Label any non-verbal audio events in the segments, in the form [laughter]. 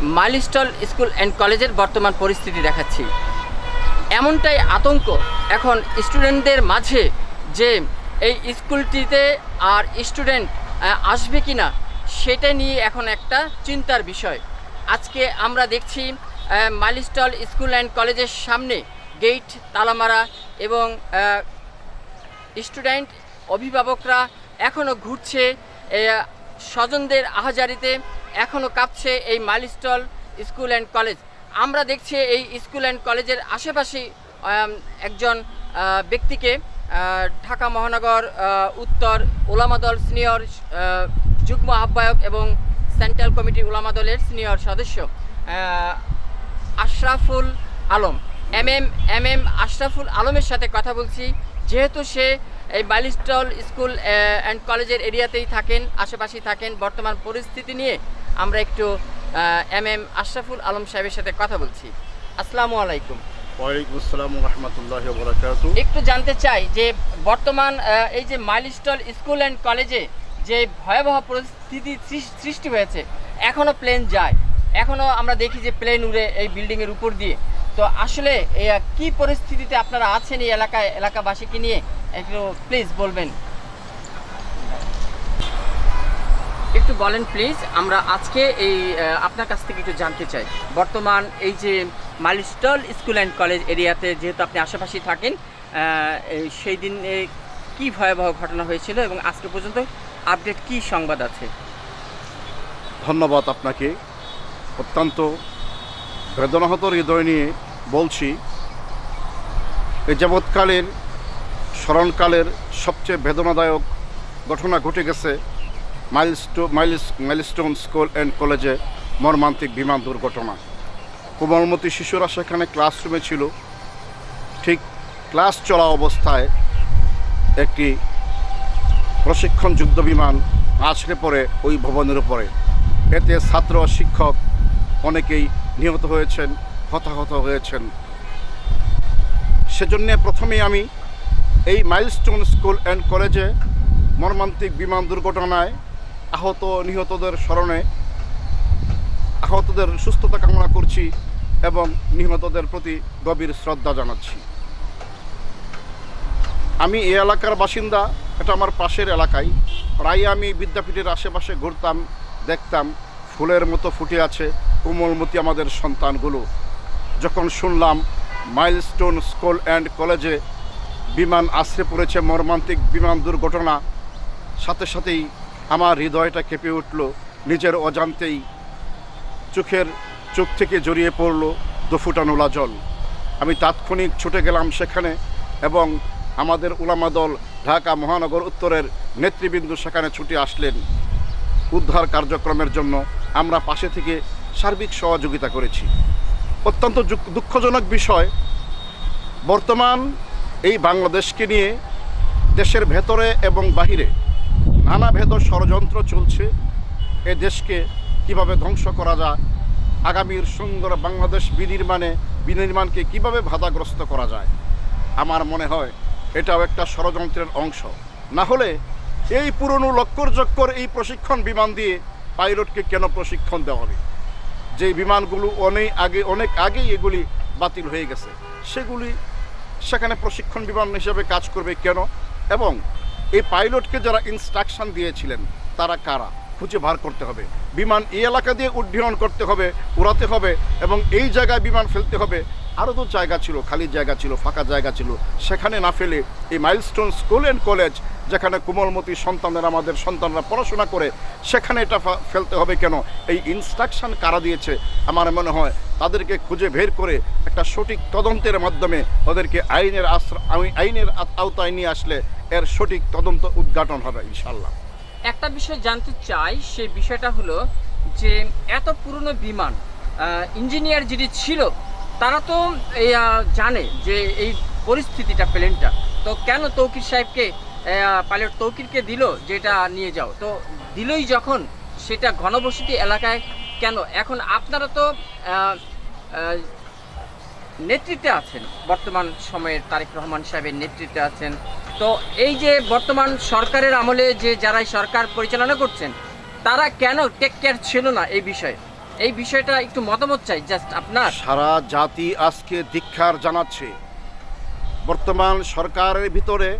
মাইলস্টল school and কলেজের বর্তমান পরিস্থিতি দেখাচ্ছি। এমনটাই আতঙ্ক এখন স্টুডেন্টদের মাঝে যে এই স্কুলটিতে আর স্টুডেন্ট আসবে কি না সেটা নিয়ে এখন একটা চিন্তার বিষয়। আজকে আমরা দেখছি মাইলস্টল স্কুল অ্যান্ড কলেজের সামনে গেট, তালামারা এবং স্টুডেন্ট, অভিভাবকরা এখনও ঘুরছে স্বজনদের আহাজারিতে। এখনও কাঁপছে এই মাইলস্টল স্কুল অ্যান্ড কলেজ। আমরা দেখছি এই স্কুল অ্যান্ড কলেজের আশেপাশেই একজন ব্যক্তিকে ঢাকা মহানগর উত্তর ওলামা দল সিনিয়র যুগ্ম আহ্বায়ক এবং সেন্ট্রাল কমিটি ওলামা দলের সিনিয়র সদস্য Ashraful Alam. M M M M Ashraful আলমের সাথে কথা বলছি। যেহেতু সে এই বাইলিস্টল স্কুল অ্যান্ড কলেজের এরিয়াতেই থাকেন, আশেপাশেই থাকেন, বর্তমান পরিস্থিতি নিয়ে আমরা একটু এম এম আশরাফুল আলম সাহেবের সাথে কথা বলছি। আসসালামু আলাইকুম। ওয়ালাইকুম আসসালাম রহমতুল্লাহ বরাকাতু। একটু জানতে চাই যে বর্তমান এই যে মাইলস্টল স্কুল অ্যান্ড কলেজে যে ভয়াবহ পরিস্থিতি সৃষ্টি হয়েছে এখনও প্লেন যায়। এখনও আমরা দেখি যে প্লেন উড়ে এই বিল্ডিংয়ের উপর দিয়ে। তো আসলে কি পরিস্থিতিতে আপনারা আছেন এই এলাকায় এলাকাবাসীকে নিয়ে? একটু প্লিজ বলবেন। একটু বলেন প্লিজ আমরা আজকে এই আপনার কাছ থেকে একটু জানতে চাই। বর্তমান এই যে মাইলস্টল স্কুল অ্যান্ড কলেজ এরিয়াতে যেহেতু আপনি আশেপাশে থাকেন সেই দিন এ, কি ভয়াবহ ঘটনা হয়েছিল এবং আজকে পর্যন্ত আপডেট কি সংবাদ আছে? ধন্যবাদ আপনাকে। অত্যন্ত বেদনাহত হৃদয় নিয়ে বলছি এই যাবৎকালের স্মরণকালের সবচেয়ে বেদনাদায়ক ঘটনা ঘটে গেছে মাইলস্টো মাইলস মাইলস্টোন স্কুল অ্যান্ড কলেজে মর্মান্তিক বিমান দুর্ঘটনা। কোমলমতি শিশুরা সেখানে ক্লাসরুমে ছিল। ঠিক ক্লাস চলা অবস্থায় একটি প্রশিক্ষণ যুদ্ধ বিমান আছড়ে পড়ে ওই ভবনের উপরে। এতে ছাত্র শিক্ষক অনেকেই নিহত হয়েছেন, হতাহত হয়েছেন। সেজন্যে প্রথমেই আমি এই মাইলস্টোন স্কুল অ্যান্ড কলেজে মর্মান্তিক বিমান দুর্ঘটনায় আহত নিহতদের স্মরণে আহতদের সুস্থতা কামনা করছি এবং নিহতদের প্রতি গভীর শ্রদ্ধা জানাচ্ছি। আমি এই এলাকার বাসিন্দা, এটা আমার পাশের এলাকায়। প্রায় আমি বিদ্যাপীঠের আশেপাশে ঘুরতাম, দেখতাম, ফুলের মতো ফুটে আছে কোমলমতি আমাদের সন্তানগুলো। যখন শুনলাম মাইলস্টোন স্কুল অ্যান্ড কলেজে বিমান আশ্রে পড়েছে মর্মান্তিক বিমান দুর্ঘটনা, সাথে সাথেই আমার হৃদয়টা কেঁপে উঠল, নিজের অজান্তেই চোখের চোখ থেকে জড়িয়ে পড়ল দুফুটা নোলা জল আমি তাৎক্ষণিক ছুটে গেলাম সেখানে এবং আমাদের উলামা দল ঢাকা মহানগর উত্তরের নেতৃবৃন্দ সেখানে ছুটে আসলেন। উদ্ধার কার্যক্রমের জন্য আমরা পাশে থেকে সার্বিক সহযোগিতা করেছি। অত্যন্ত দুঃখজনক বিষয়, বর্তমান এই বাংলাদেশকে নিয়ে দেশের ভেতরে এবং বাহিরে নানা ভেদ ষড়যন্ত্র চলছে। এ দেশকে কীভাবে ধ্বংস করা যায়, আগামীর সুন্দর বাংলাদেশ বিনির্মাণে, বিনির্মাণকে কীভাবে বাধাগ্রস্ত করা যায়, আমার মনে হয় এটাও একটা ষড়যন্ত্রের অংশ। না হলে এই পুরনো লক্কর চক্কর এই প্রশিক্ষণ বিমান দিয়ে পাইলটকে কেন প্রশিক্ষণ দেওয়া হবে? যে বিমানগুলো অনেক আগে, অনেক আগেই এগুলি বাতিল হয়ে গেছে, সেগুলি সেখানে প্রশিক্ষণ বিমান হিসেবে কাজ করবে কেন? এবং এই পাইলটকে যারা ইনস্ট্রাকশন দিয়েছিলেন, তারা কারা? খুঁজে বার করতে হবে। বিমান এই এলাকা দিয়ে উড্ডয়ন করতে হবে, উড়াতে হবে এবং এই জায়গায় বিমান ফেলতে হবে। আরও তো জায়গা ছিল, খালি জায়গা ছিল, ফাঁকা জায়গা ছিল। সেখানে না ফেলে এই মাইলস্টোন স্কুল অ্যান্ড কলেজ যেখানে কোমলমতি সন্তানরা, আমাদের সন্তানরা পড়াশোনা করে, সেখানে এটা ফেলতে হবে কেন? এই ইনস্ট্রাকশন কারা দিয়েছে? আমার মনে হয় তাদেরকে খুঁজে বের করে একটা সঠিক তদন্তের মাধ্যমে ওদেরকে আইনের আশ্রয় আই- আইনের আওতায় নিয়ে আসলে এর সঠিক তদন্ত উদ্ঘাটন হবে ইনশাল্লাহ একটা বিষয় জানতে চাই, সেই বিষয়টা হলো যে এত পুরনো বিমান ইঞ্জিনিয়ার যিনি ছিল, তারা তো জানে যে এই পরিস্থিতিটা, প্লেনটা। তো কেন তৌকির সাহেবকে পাইলট তৌকিরকে দিল যেটা নিয়ে যাও? তো দিলই যখন, সেটা ঘনবসতি এলাকায় কেন? এখন আপনারা তো নেতৃত্বে আছেন, বর্তমান সময়ের তারেক রহমান সাহেবের নেতৃত্বে আছেন তো এই যে বর্তমান সরকারের আমলে যে যারাই সরকার পরিচালনা করছেন, তারা কেন টেক কেয়ার ছিল না এই বিষয়ে? এই বিষয়টা একটু মতামত চাই জাস্ট আপনার। সারা জাতি আজকে দীক্ষার জানাচ্ছে। বর্তমান সরকারের ভিতরে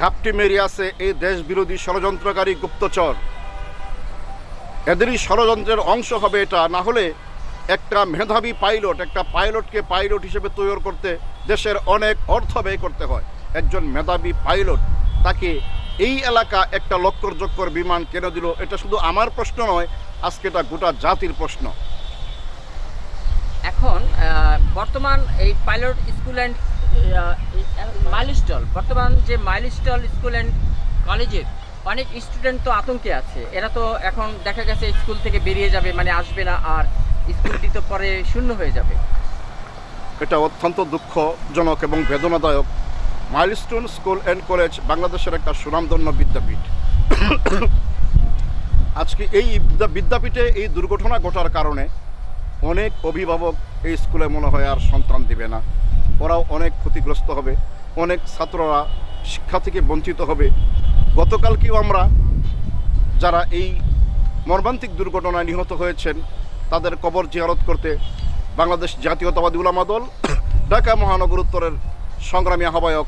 ঘাপটি মেরে আছে এই দেশ বিরোধী ষড়যন্ত্রকারী গুপ্তচর। এদেরই ষড়যন্ত্রের অংশ হবে এটা, না হলে একটা মেধাবী পাইলট, একটা পাইলটকে পাইলট হিসেবে তৈরি করতে দেশের অনেক অর্থ ব্যয় করতে হয়। একজন মেধাবী পাইলট তাকে এই এলাকা একটা জক্কর বিমান কেন দিল এটা শুধু আমার প্রশ্ন নয় আজকে এটা গোটা জাতির প্রশ্ন। এখন বর্তমান এই পাইলট স্কুল অ্যান্ড মাইলস্টল বর্তমান যে মাইলস্টল স্কুল অ্যান্ড কলেজের অনেক স্টুডেন্ট তো আতঙ্কে আছে। এরা তো এখন দেখা গেছে স্কুল থেকে বেরিয়ে যাবে মানে আসবে না আর স্কুলটি তো পরে শূন্য হয়ে যাবে। এটা অত্যন্ত দুঃখজনক এবং বেদনাদায়ক। মাইলস্টোন স্কুল অ্যান্ড কলেজ বাংলাদেশের একটা সুনামধন্য বিদ্যাপীঠ। আজকে এই বিদ্যাপীঠে এই দুর্ঘটনা ঘটার কারণে অনেক অভিভাবক এই স্কুলে মনে হয় আর সন্তান দিবে না। ওরাও অনেক ক্ষতিগ্রস্ত হবে। অনেক ছাত্ররা শিক্ষা থেকে বঞ্চিত হবে। গতকালকেও আমরা যারা এই মর্মান্তিক দুর্ঘটনায় নিহত হয়েছেন, তাদের কবর জিয়ারত করতে বাংলাদেশ জাতীয়তাবাদী উলামা দল, ঢাকা মহানগর উত্তরের সংগ্রামী আহ্বায়ক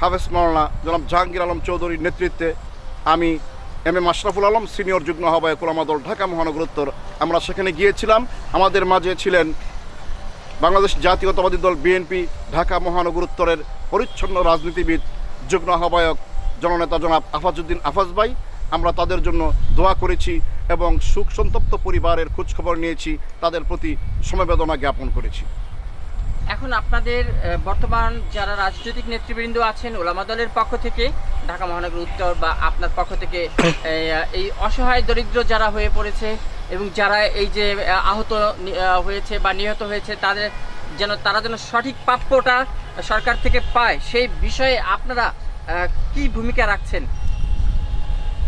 হাফেজ মাওলানা জনাব জাহাঙ্গীর আলম চৌধুরীর নেতৃত্বে আমি M M Ashraful Alam, senior যুগ্ম আহ্বায়ক উলামা দল ঢাকা মহানগর উত্তর আমরা সেখানে গিয়েছিলাম। আমাদের মাঝে ছিলেন বাংলাদেশ জাতীয়তাবাদী দল বিএনপি, ঢাকা মহানগর উত্তরের পরিচ্ছন্ন রাজনীতিবিদ, যুগ্ম আহ্বায়ক জননেতা জনাব আফাজউদ্দিন আফাজ ভাই। আমরা তাদের জন্য দোয়া করেছি এবং সুখ সন্তপ্ত পরিবারের খোঁজখবর নিয়েছি। তাদের প্রতি সমবেদনা জ্ঞাপন করেছি। এখন আপনাদের বর্তমান যারা রাজনৈতিক নেতৃবৃন্দ আছেন ওলামা দলের পক্ষ থেকে ঢাকা মহানগর উত্তর বা আপনার পক্ষ থেকে এই, অসহায় দরিদ্র যারা হয়ে পড়েছে এবং যারা এই যে আহত হয়েছে বা নিহত হয়েছে তাদের যেন তারা যেন সঠিক প্রাপ্যটা সরকার থেকে পায় সেই বিষয়ে আপনারা কি ভূমিকা রাখছেন?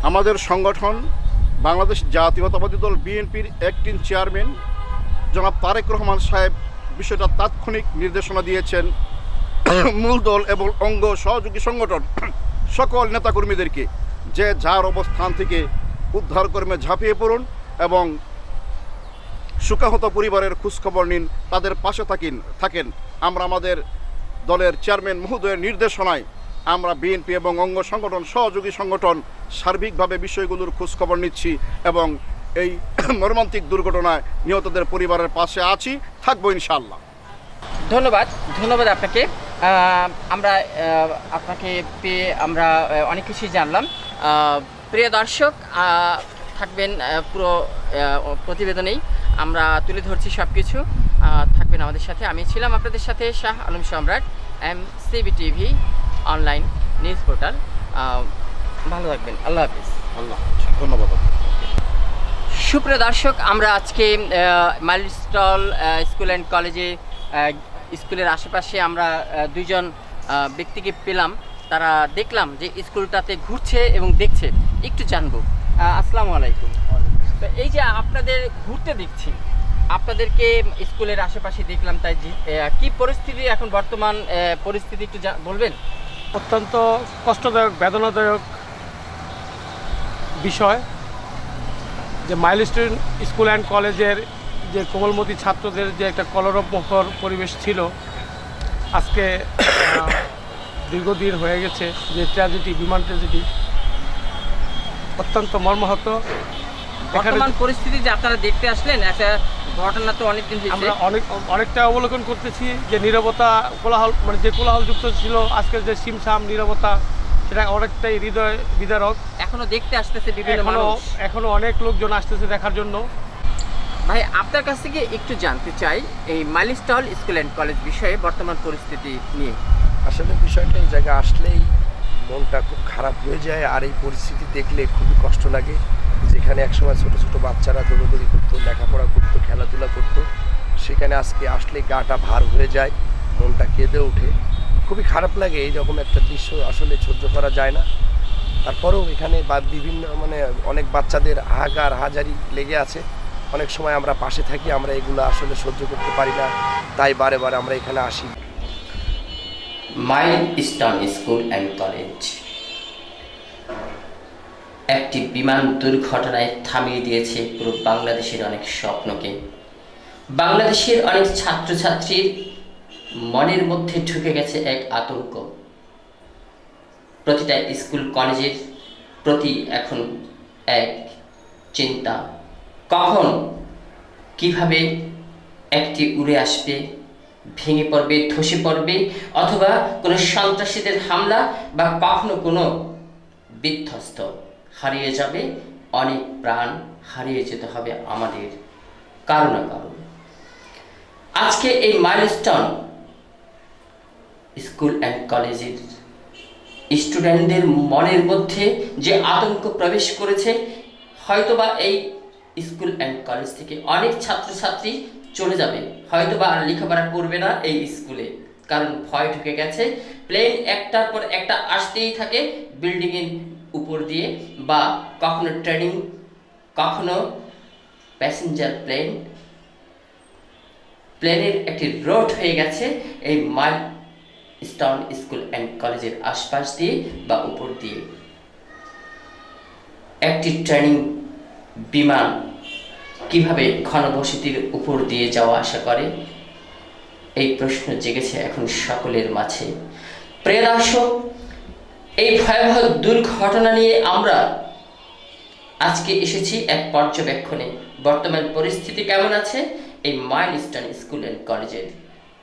আমাদের সংগঠন বাংলাদেশ জাতীয়তাবাদী দল বিএনপির অ্যাক্টিং চেয়ারম্যান জনাব তারেক রহমান সাহেব বিষয়টা তাৎক্ষণিক নির্দেশনা দিয়েছেন মূল দল এবং অঙ্গ সহযোগী সংগঠন। সকল নেতাকর্মীদেরকে যে যার অবস্থান থেকে উদ্ধার কর্মে ঝাঁপিয়ে পড়ুন এবং সুকাহত পরিবারের খোঁজখবর নিন, তাদের পাশে থাকেন থাকেন। আমরা আমাদের দলের চেয়ারম্যান মহোদয়ের নির্দেশনায় আমরা বিএনপি এবং অঙ্গ সংগঠন সহযোগী সংগঠন সার্বিকভাবে বিষয়গুলোর খোঁজখবর নিচ্ছি এবং এই [coughs] মর্মান্তিক দুর্ঘটনায় নিহতদের পরিবারের পাশে আছি থাকব ইনশাল্লাহ ধন্যবাদ ধন্যবাদ আপনাকে। আমরা আপনাকে পেয়ে আমরা অনেক কিছুই জানলাম। প্রিয় দর্শক থাকবেন পুরো প্রতিবেদনেই। আমরা তুলে ধরছি সব কিছু থাকবেন আমাদের সাথে। আমি ছিলাম আপনাদের সাথে Shah Alam Samrat M CB TV online news portal. ভালো থাকবেন। আল্লাহ হাফিজ। আল্লাহ ধন্যবাদ সুপ্রিয় দর্শক, আমরা আজকে মাইলস্টল স্কুল অ্যান্ড কলেজে স্কুলের আশেপাশে আমরা দুইজন ব্যক্তিকে পেলাম। তারা দেখলাম যে স্কুলটাতে ঘুরছে এবং দেখছে। একটু জানব। আসসালামু আলাইকুম। তো এই যে আপনাদের ঘুরতে দেখছি, আপনাদেরকে স্কুলের আশেপাশে দেখলাম, তাই কি পরিস্থিতি এখন বর্তমান পরিস্থিতি একটু বলবেন? অত্যন্ত কষ্টদায়ক, বেদনাদায়ক বিষয়। যে মাইলস্টোন স্কুল অ্যান্ড কলেজের যে কোমলমতি ছাত্রদের যে একটা কলরবমুখর পরিবেশ ছিল আজকে দীর্ঘদিন হয়ে গেছে যে ট্র্যাজেডি বিমান ট্র্যাজেডি অত্যন্ত মর্মাহত। বর্তমান পরিস্থিতি যে আপনারা দেখতে আসলেন একটা ঘটনা তো অনেকদিন আমরা অনেক অনেকটা অবলোকন করতেছি যে নীরবতা কোলাহল মানে যে কোলাহলযুক্ত ছিল আজকের যে সিমসাম নীরবতা সেটা অনেকটাই হৃদয় বিদারক। এখনও দেখতে আসতেছে বিভিন্ন মানুষ। এখনও অনেক লোকজন আসতেছে দেখার জন্য। ভাই আপনার কাছ থেকে একটু জানতে চাই এই মাইলস্টল স্কুল অ্যান্ড কলেজ বিষয়ে বর্তমান পরিস্থিতি নিয়ে। আসলে বিষয়টা এই জায়গায় আসলেই মনটা খুব খারাপ হয়ে যায় আর এই পরিস্থিতি দেখলে খুবই কষ্ট লাগে। যেখানে একসময় ছোট ছোট বাচ্চারা দৌড়দৌড়ি করতো লেখাপড়া করতো খেলাধুলা করতো সেখানে আজকে আসলে গাটা ভার হয়ে যায় মনটা কেঁদে ওঠে। খুবই খারাপ লাগে এই রকম একটা দৃশ্য আসলে সহ্য করা যায় না। তারপরেও এখানে বা বিভিন্ন মানে অনেক বাচ্চাদের হাহাকার হাজারি লেগে আছে। অনেক সময় আমরা পাশে থাকি, আমরা এগুলো আসলে সহ্য করতে পারি না। তাই বারে বারে আমরা এখানে আসি। Milestone school and college. একটি বিমান দুর্ঘটনায় থামিয়ে দিয়েছে পুরো বাংলাদেশের অনেক স্বপ্নকে। বাংলাদেশের অনেক ছাত্রছাত্রীর মনের মধ্যে ঢুকে গেছে এক আতঙ্ক। প্রতিটা স্কুল, কলেজের প্রতি এখন এক চিন্তা। কখন, কীভাবে একটি উড়ে আসবে, ভেঙে পড়বে, ধসে পড়বে, অথবা কোনো সন্ত্রাসীদের হামলা বা কখনো কোনো বিধ্বস্ত, হারিয়ে যাবে, অনেক প্রাণ হারিয়ে যেতে হবে আমাদের কারও না কারও। আজকে এই মাইলস্টোন স্কুল অ্যান্ড কলেজের স্টুডেন্টদের মনের মধ্যে যে আতঙ্ক প্রবেশ করেছে, হয়তোবা এই স্কুল অ্যান্ড কলেজ থেকে অনেক ছাত্রছাত্রী চলে যাবে। হয়তোবা আর লেখাপড়া করবে না এই স্কুলে। কারণ ভয় ঢুকে গেছে। প্লেন একটার পর একটা আসতেই থাকে বিল্ডিংয়ের উপর দিয়ে বা কখনো ট্রেনিং, কখনো প্যাসেঞ্জার প্লেন। প্লেনের একটি রোড হয়ে গেছে। এই মাইল স্টাউন স্কুল অ্যান্ড কলেজের আশপাশ দিয়ে বা উপর দিয়ে। একটি ট্রেনিং বিমান কীভাবে ঘনবসতির উপর দিয়ে যাওয়া আসা করে? এই প্রশ্ন জেগেছে এখন সকলের মাঝে। প্রিয় দর্শক, এই ভয়াবহ দুর্ঘটনা নিয়ে আমরা আজকে এসেছি এক পর্যবেক্ষণে। বর্তমান পরিস্থিতি কেমন আছে? এই মাইলস্টোন স্কুল অ্যান্ড কলেজের